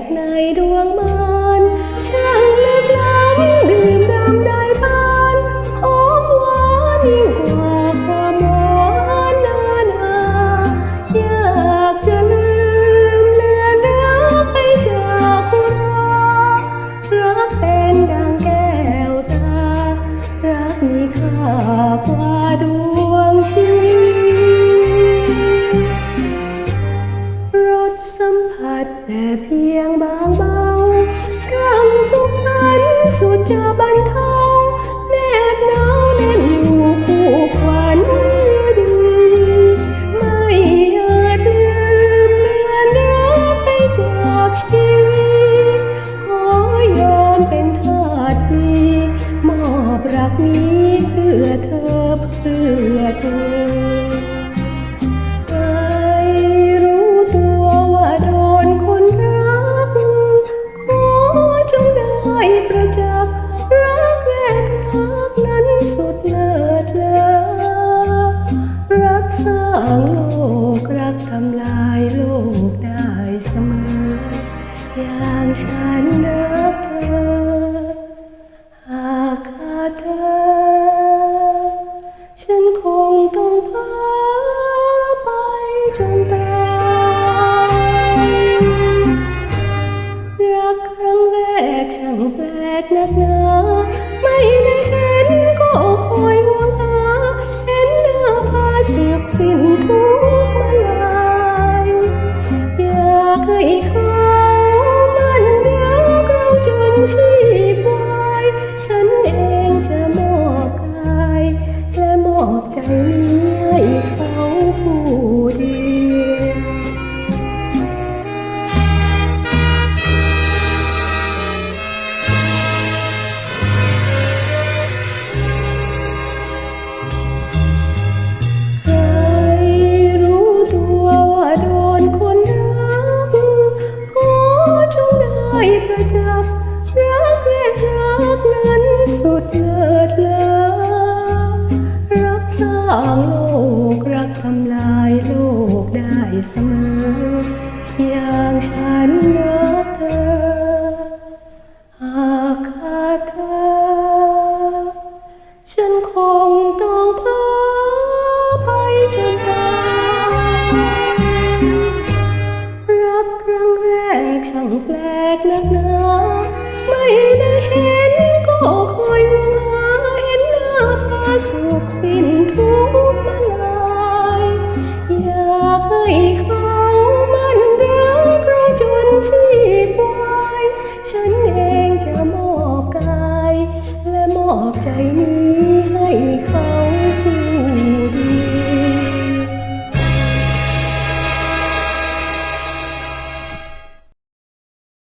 กในดวงมันช่างลึกล้ำดื่มดำได้บานหอมหวานยิ่งกว่าความหวานนานาอยากจะลืมเลือนรักไปจากเรารักเป็นดังแก้วตา รักมีค่ากว่า สัมผัสแต่เพียงบางเบาช่างสุขสันต์สุดจะบรรเทาแนบหนาวแน่นอยู่คู่ขวัญดีไม่อาจลืมเลือนรักไปจากชีวิตขอยอมเป็นทาสดีมอบรักนี้เพื่อเธอเพื่อเธอ อย่างฉันรัก ผู้เดียวใครรู้ตัวว่าโดนคนรักขอจงได้ประจักษ์รักแรกรักนั้นสุดเลิศเลอ เสมออย่างฉัน চাইনি